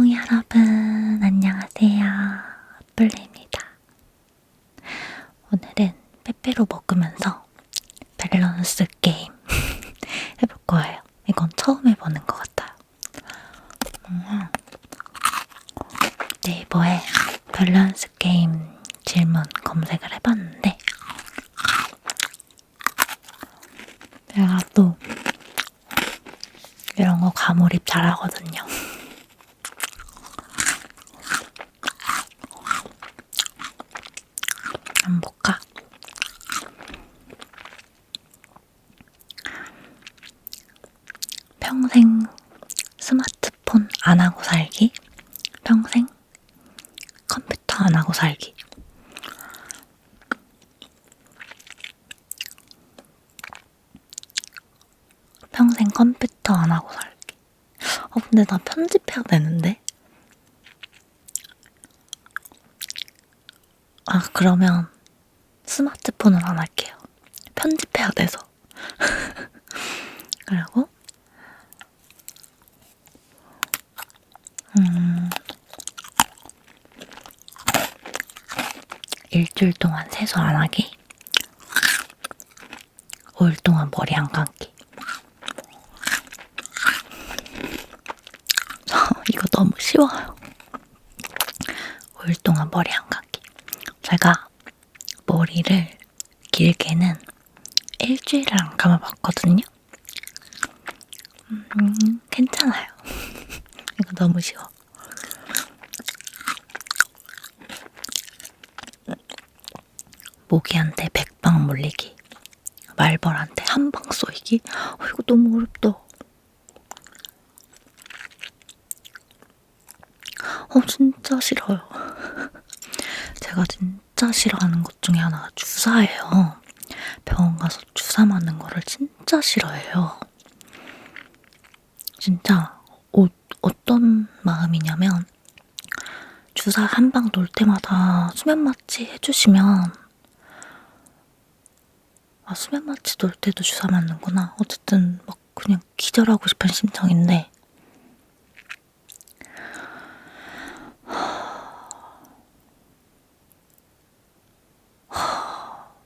뽀뽀이 여러분, 안녕하세요. 뿔리입니다. 오늘은 빼빼로 먹으면서 밸런스 게임 해볼 거예요. 이건 처음 해보는 것 같아요. 음, 네이버에 밸런스 게임 질문 검색을 해봤는데, 제가 또 이런 거 가몰입 잘하거든요. 한번 볼까? 평생 스마트폰 안 하고 살기? 평생 컴퓨터 안 하고 살기? 평생 컴퓨터 안 하고 살기. 어, 근데 나 편집해야 되는데? 아, 그러면 스마트폰은 안 할게요. 편집해야 돼서. 그리고, 음, 일주일 동안 세수 안 하기. 5일 동안 머리 안 감기. 이거 너무 쉬워요. 5일 동안 머리 안 감기. 제가 머리를 길게는 일주일을 안 감아봤거든요. 음, 괜찮아요. 너무 쉬워. 모기한테 백방 물리기. 말벌한테 한 방 쏘이기. 어, 이거 너무 어렵다. 어, 진짜 싫어요. 제가 진짜 싫어하는 것 중에 하나가 주사예요. 병원 가서 주사 맞는 거를 진짜 싫어해요. 진짜 어, 어떤 마음이냐면 주사 한 방 놓을 때마다 수면 마취 해주시면 아 수면 마취 놓을 때도 주사 맞는구나. 어쨌든 막 그냥 기절하고 싶은 심정인데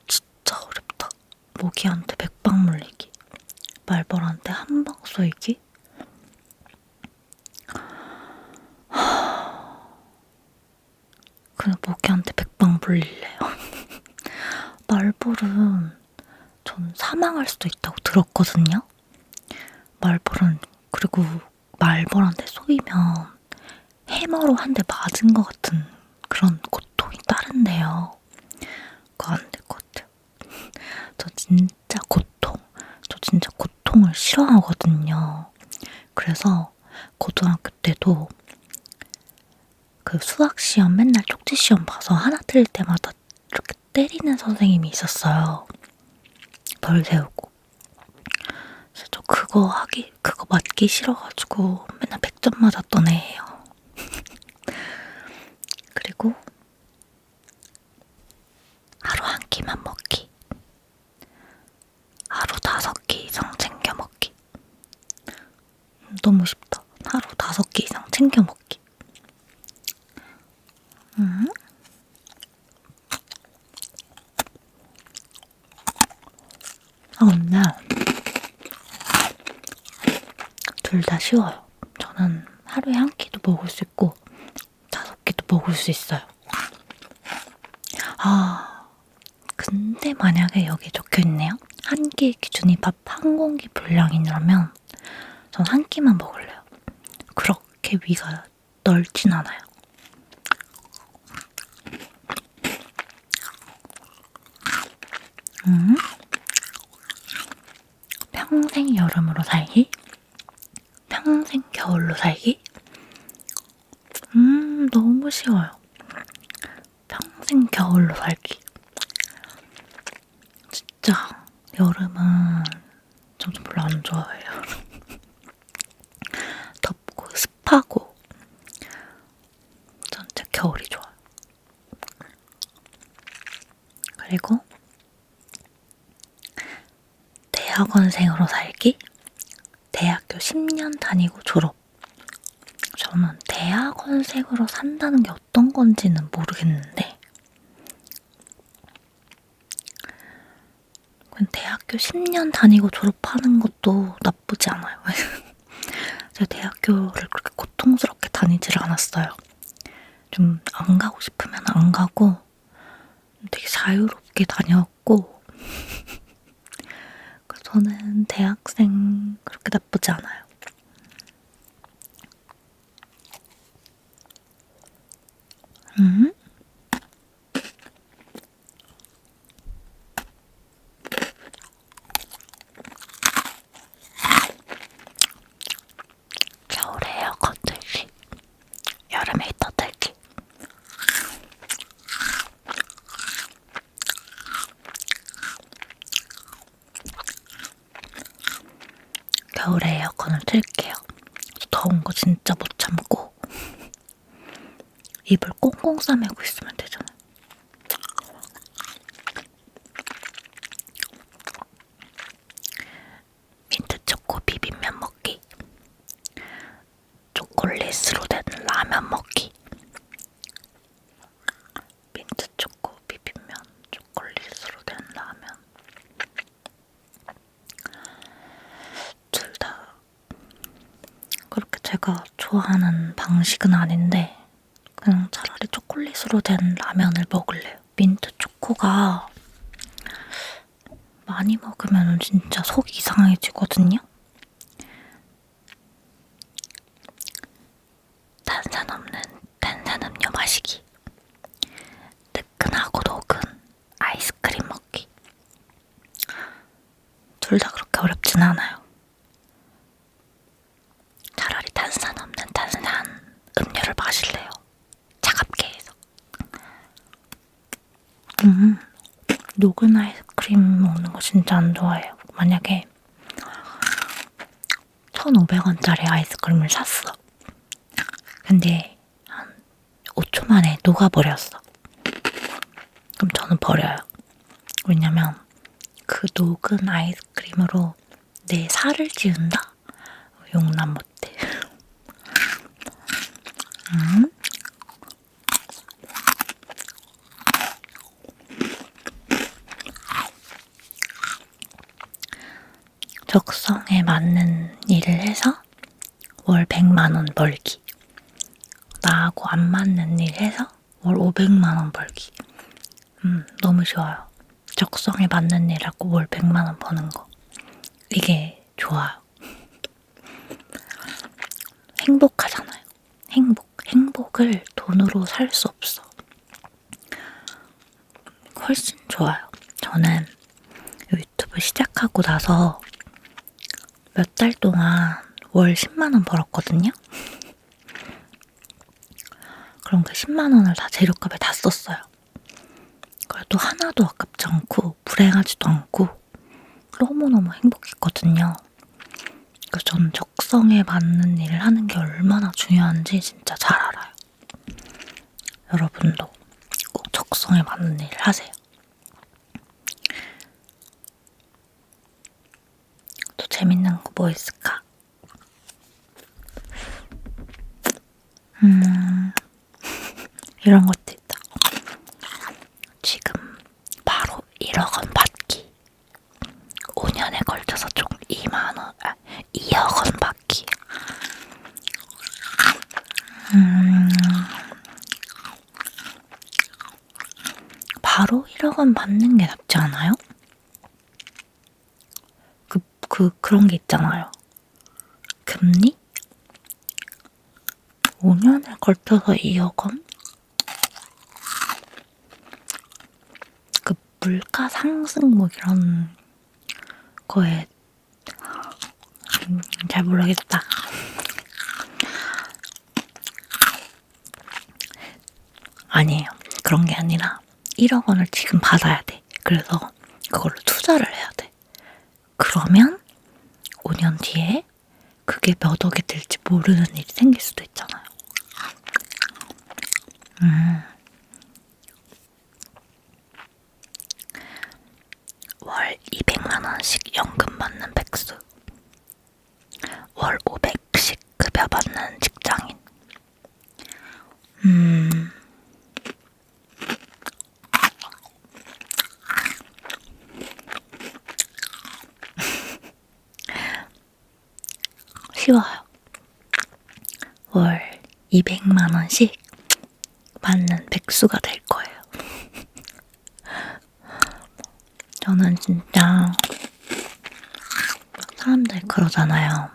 진짜 어렵다. 모기한테 백방 물리기, 말벌한테 한방 쏘이기. 그냥 모기한테 백방 물릴래요. 말벌은 전 사망할 수도 있다고 들었거든요. 말벌은 그리고 말벌한테 쏘이면 해머로 한 대 맞은 것 같은 그런 고통이 따른대요. 그거 안 될 것 같아요. 저 진짜 고통, 저 진짜 고통을 싫어하거든요. 그래서 고등학교 때도 그 수학 시험 맨날 쪽지 시험 봐서 하나 틀릴 때마다 이렇게 때리는 선생님이 있었어요. 벌 세우고. 그래서 저 그거 하기, 그거 맞기 싫어가지고 맨날 100점 맞았던 애예요. 그리고 하루 한 끼만 먹기. 하루 다섯 끼 이상 챙겨 먹기. 음, 너무 쉽다. 하루 다섯 끼 이상 챙겨 먹기. 음? 아, 근데 둘 다 쉬워요. 저는 하루에 한 끼도 먹을 수 있고 다섯 끼도 먹을 수 있어요. 아, 근데 만약에 여기 적혀 있네요. 한 끼 기준이 밥 한 공기 분량이라면 전 한 끼만 먹을래요. 그렇게 위가 넓진 않아요. 음? 평생 여름으로 살기? 평생 겨울로 살기? 음, 너무 쉬워요. 평생 겨울로 살기. 진짜 여름은 저 별로 안 좋아해요. 덥고 습하고 전 진짜 겨울이 좋아요. 그리고 대학원생으로 살기, 10년 다니고 졸업. 저는 대학원생으로 산다는 게 어떤 건지는 모르겠는데, 대학교 10년 다니고 졸업하는 것도 나쁘지 않아요. 제가 대학교를 그렇게 고통스럽게 다니지를 않았어요. 좀 안 가고 싶으면 안 가고 되게 자유롭게 다녔고 그래서 저는 대학생 그렇게 나쁘지 않아요. 음? 겨울에 에어컨 틀기, 여름에 히터 틀기. 겨울에 에어컨을 틀게요. 더운 거 진짜 못 참고 입을 꽁꽁 싸매고 있으면 되잖아요. 민트 초코 비빔면 먹기. 초콜릿으로 된 라면 먹기. 민트 초코 비빔면, 초콜릿으로 된 라면. 둘 다 그렇게 제가 좋아하는 방식은 아닌데 그냥 차라리 초콜릿으로 된 라면을 먹을래요. 민트 초코가 많이 먹으면 진짜 속이 이상해지거든요. 탄산 없는 탄산 음료 마시기. 뜨끈하고 녹은 아이스크림 먹기. 둘 다 그렇게 어렵진 않아요. 차라리 탄산 없는 탄산 음료를 마실래요. 차갑게 해서. 음, 녹은 아이스크림 먹는 거 진짜 안 좋아해요. 만약에 1,500원짜리 아이스크림을 샀어. 근데 한 5초 만에 녹아버렸어. 그럼 저는 버려요. 왜냐면 그 녹은 아이스크림으로 내 살을 찌운다? 용납 못해. 음? 적성에 맞는 일을 해서 월 100만원 벌기. 나하고 안 맞는 일 해서 월 500만원 벌기. 음, 너무 좋아요. 적성에 맞는 일 하고 월 100만원 버는 거. 이게 좋아요. 행복하잖아요. 행복. 행복을 돈으로 살 수 없어. 훨씬 좋아요. 저는 유튜브 시작하고 나서 몇 달 동안 월 10만원 벌었거든요. 그럼 그 10만원을 다 재료값에 다 썼어요. 그래도 하나도 아깝지 않고 불행하지도 않고 너무너무 행복했거든요. 그래서 저는 적성에 맞는 일을 하는 게 얼마나 중요한지 진짜 잘 알아요. 여러분도 꼭 적성에 맞는 일을 하세요. 또 재밌는 거 뭐 있을까? 음, 이런 것도 있다. 지금 바로 1억 원 받기. 5년에 걸쳐서 총 2만 원, 아, 2억 원 받기. 음, 바로 1억 원 받는 게 낫지 않아요? 그, 그, 그런 게 있잖아요. 금리? 5년에 걸쳐서 2억 원? 그 물가 상승 뭐 이런 거에 음, 잘 모르겠다. 아니에요. 그런 게 아니라 1억 원을 지금 받아야 돼. 그래서 그걸로 투자를 해야 돼. 그러면 5년 뒤에 그게 몇 억이 될지 모르는 일이 생길 수도 있잖아요. 음. 월 200만원씩 연금 받는 백수. 월 500씩 급여 받는 직장인. 음. 쉬워요. 월 200만원씩 받는 백수가 될 거예요. 저는 진짜 사람들 그러잖아요.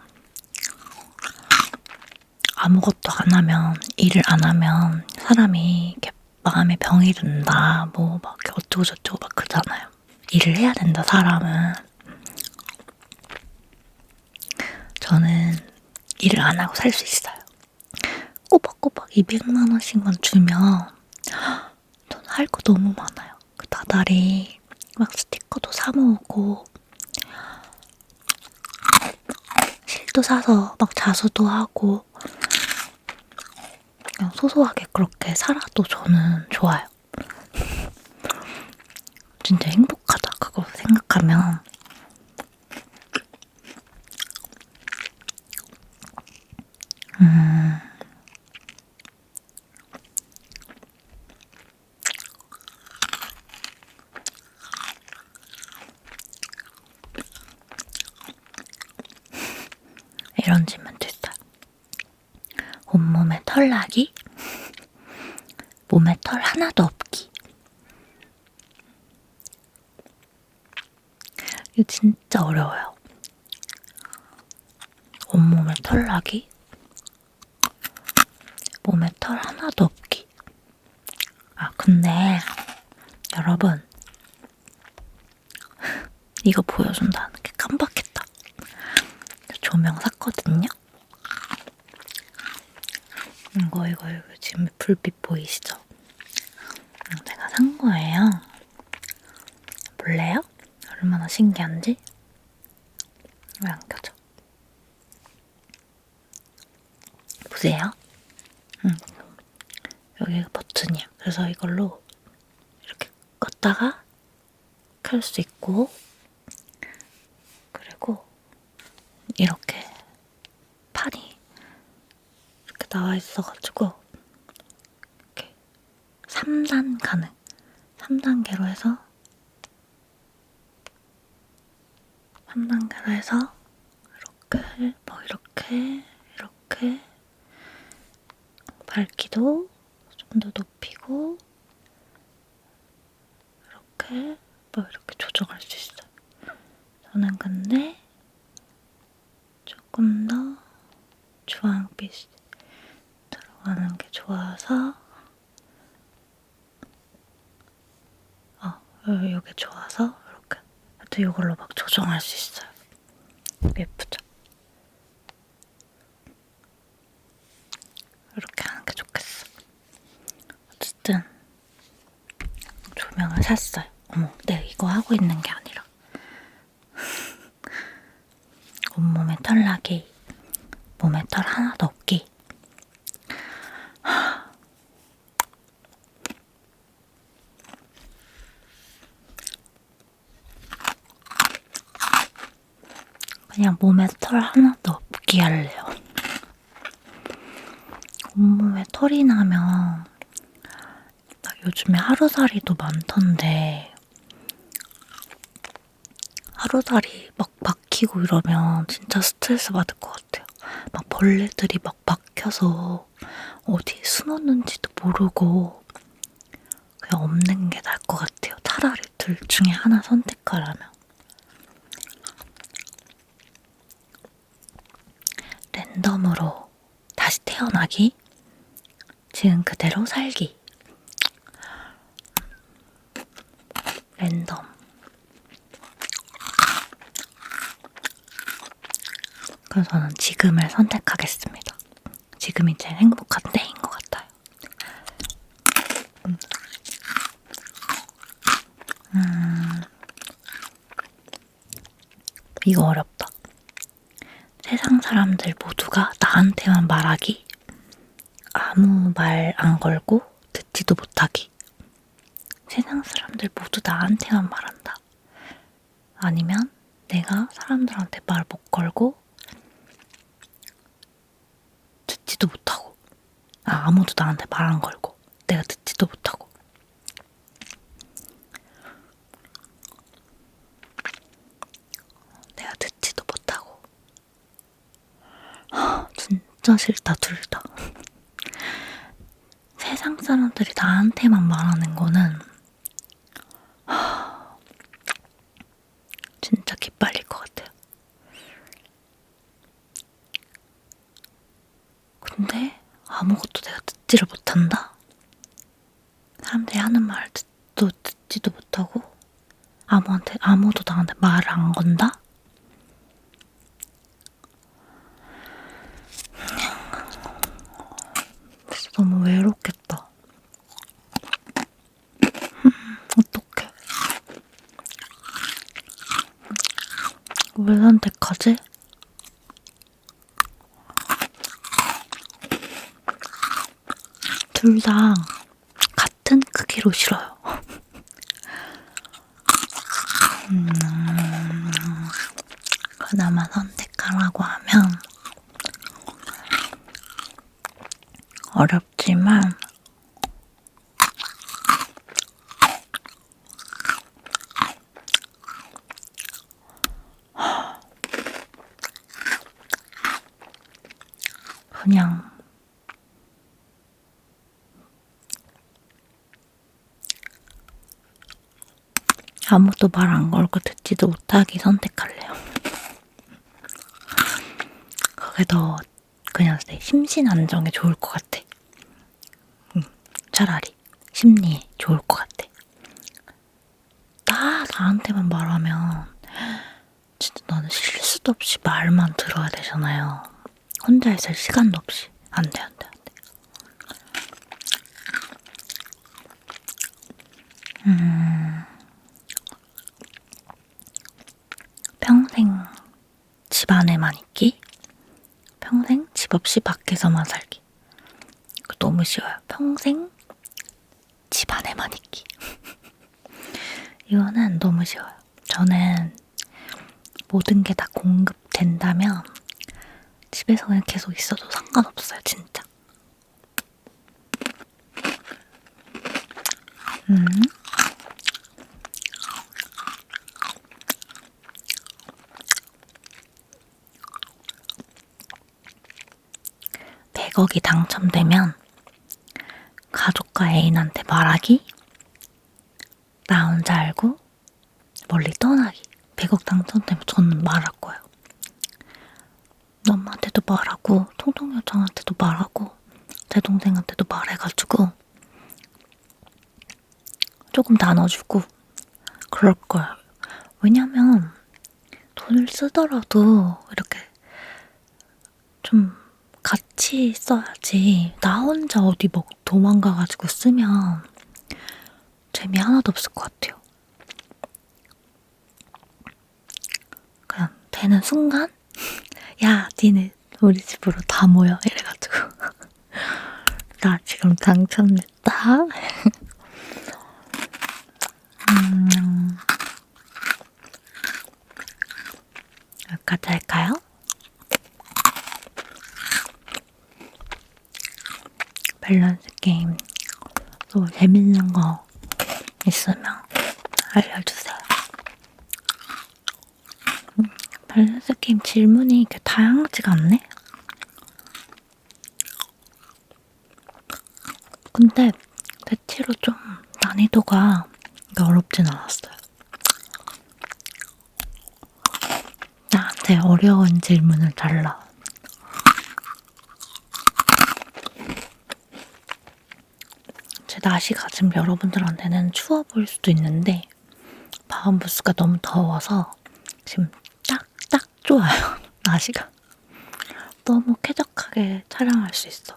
아무것도 안 하면, 일을 안 하면 사람이 마음에 병이 든다, 뭐, 막 어쩌고저쩌고 막 그러잖아요. 일을 해야 된다, 사람은. 저는 일을 안 하고 살 수 있어요. 꼬박꼬박 200만원씩만 주면 저는 할거 너무 많아요. 그 다달이 막 스티커도 사모으고 실도 사서 막 자수도 하고 그냥 소소하게 그렇게 살아도 저는 좋아요. 진짜 행복하다 그거 생각하면 음. 이런 질문도 있어요. 온몸에 털 나기? 몸에 털 하나도 없기. 이거 진짜 어려워요. 온몸에 털 나기? 몸에 털 하나도 없기. 아, 근데, 여러분. 이거 보여준다는 게 깜빡했다. 조명 샀거든요? 이거, 이거, 이거, 지금 불빛 보이시죠? 산 거예요. 볼래요? 얼마나 신기한지? 왜 안 켜져? 보세요. 응. 여기가 버튼이야. 그래서 이걸로 이렇게 껐다가 켤 수 있고, 그리고 이렇게 판이 이렇게 나와 있어가지고, 이렇게 3단 가능. 3단계로 해서, 3단계로 해서, 이렇게, 뭐, 이렇게, 이렇게, 밝기도 좀 더 높이고 이렇게 뭐 이렇게 조정할 수 있어요. 저는 근데 조금 더 주황빛 들어가는 게 좋아서 어 여기 좋아서 이렇게 또 이걸로 막 조정할 수 있어요. 예쁘죠? 이렇게 하는 게 좋겠어. 어쨌든 조명을 샀어요. 어머, 내가 이거 하고 있는 게 아니라 온몸에 털 나기, 몸에 털 하나도 없기. 그냥 몸에 털 하나도 없기 할래요. 온몸에 털이 나면 나 요즘에 하루살이도 많던데 하루살이 막 박히고 이러면 진짜 스트레스 받을 것 같아요. 막 벌레들이 막 박혀서 어디에 숨었는지도 모르고 그냥 없는 게 나을 것 같아요. 차라리 둘 중에 하나 선택하라면. 랜덤으로 다시 태어나기, 지금 그대로 살기. 랜덤. 그래서 저는 지금을 선택하겠습니다. 지금이 제일 행복한 때인 것 같아요. 음. 음. 이거 어렵다. 모두가 나한테만 말하기. 아무 말 안 걸고 듣지도 못하기. 세상 사람들 모두 나한테만 말한다. 아니면 내가 사람들한테 말 못 걸고 듣지도 못하고. 아, 아무도 나한테 말 안 걸고 내가 듣지도 못하고 내가 듣지도 못하고 하, 진짜 싫다 둘 다. 세상 사람들이 나한테만 말하는 거는 하, 진짜 기빨릴 것 같아요. 근데 아무것도 내가 듣지를 못한다? 사람들이 하는 말 듣도 듣지도 못하고 아무한테 아무도 나한테 말을 안 건다? 진짜 너무 외롭겠다. 음, 어떡해. 왜 선택하지? 둘 다 같은 크기로 싫어요. 음, 그나마 선택하라고 하면 어렵지만 그냥 아무도 말 안 걸고 듣지도 못하기 선택할래요. 그게 더 그냥 내 심신 안정에 좋을 것 같아. 응, 차라리 심리에 좋을 것 같아. 다 나한테만 말하면 진짜 나는 쉴 수도 없이 말만 들어야 되잖아요. 혼자 있을 시간도 없이 안 돼, 안 돼, 안 돼. 음, 평생 집 안에만 있기? 평생 집 없이 밖에서만 살기. 너무 쉬워요. 평생 집 안에만 있기. 이거는 너무 쉬워요. 저는 모든 게 다 공급된다면 집에서 그냥 계속 있어도 상관없어요, 진짜. 음. 100억이 당첨되면 가족과 애인한테 말하기, 나 혼자 알고 멀리 떠나기. 100억 당첨되면 저는 말할 거예요. 엄마한테도 말하고, 통통 여장한테도 말하고, 제 동생한테도 말해가지고, 조금 나눠주고, 그럴 거예요. 왜냐면, 돈을 쓰더라도, 이렇게, 좀, 같이 써야지. 나 혼자 어디 뭐 도망가가지고 쓰면, 재미 하나도 없을 것 같아요. 그냥 되는 순간 야 니네 우리 집으로 다 모여 이래가지고 나 지금 당첨됐다 음, 여기까지 할까요? 밸런스 게임 또 재밌는 거 있으면 알려주세요. 음, 밸런스 게임 질문이 이렇게 다양하지가 않네? 근데 대체로 좀 난이도가 어렵진 않았어요. 나한테 어려운 질문을 달라. 제 날씨가 지금 여러분들한테는 추워 보일 수도 있는데 바람 부스가 너무 더워서 지금 딱딱 좋아요. 날씨가 너무 쾌적하게 촬영할 수 있어.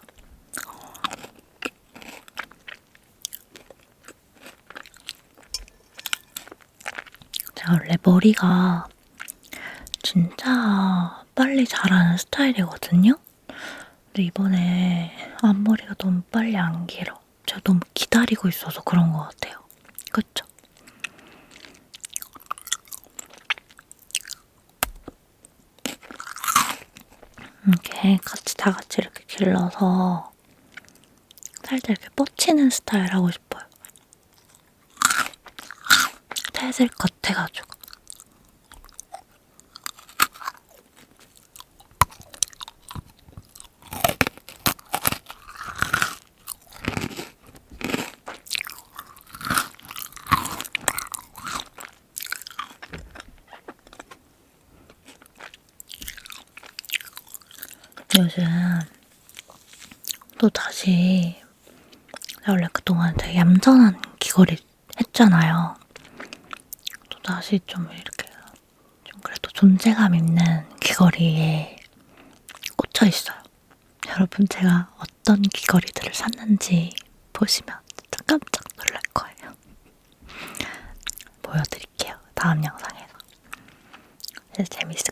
제가 원래 머리가 진짜 빨리 자라는 스타일이거든요. 근데 이번에 앞머리가 너무 빨리 안 길어. 제가 너무 기다리고 있어서 그런 것 같아요. 그쵸? 이렇게 같이 다 같이 이렇게 길러서 살살 이렇게 뻗치는 스타일 하고 싶어요. 태슬 겉 해가지고. 요즘 또 다시 내가 원래 그동안 되게 귀걸이 했잖아요. 또 다시 좀 이렇게 좀 그래도 존재감 있는 귀걸이에 꽂혀 있어요. 여러분 제가 어떤 귀걸이들을 샀는지 보시면 진짜 깜짝 놀랄 거예요. 보여드릴게요. 다음 영상에서. 거예요.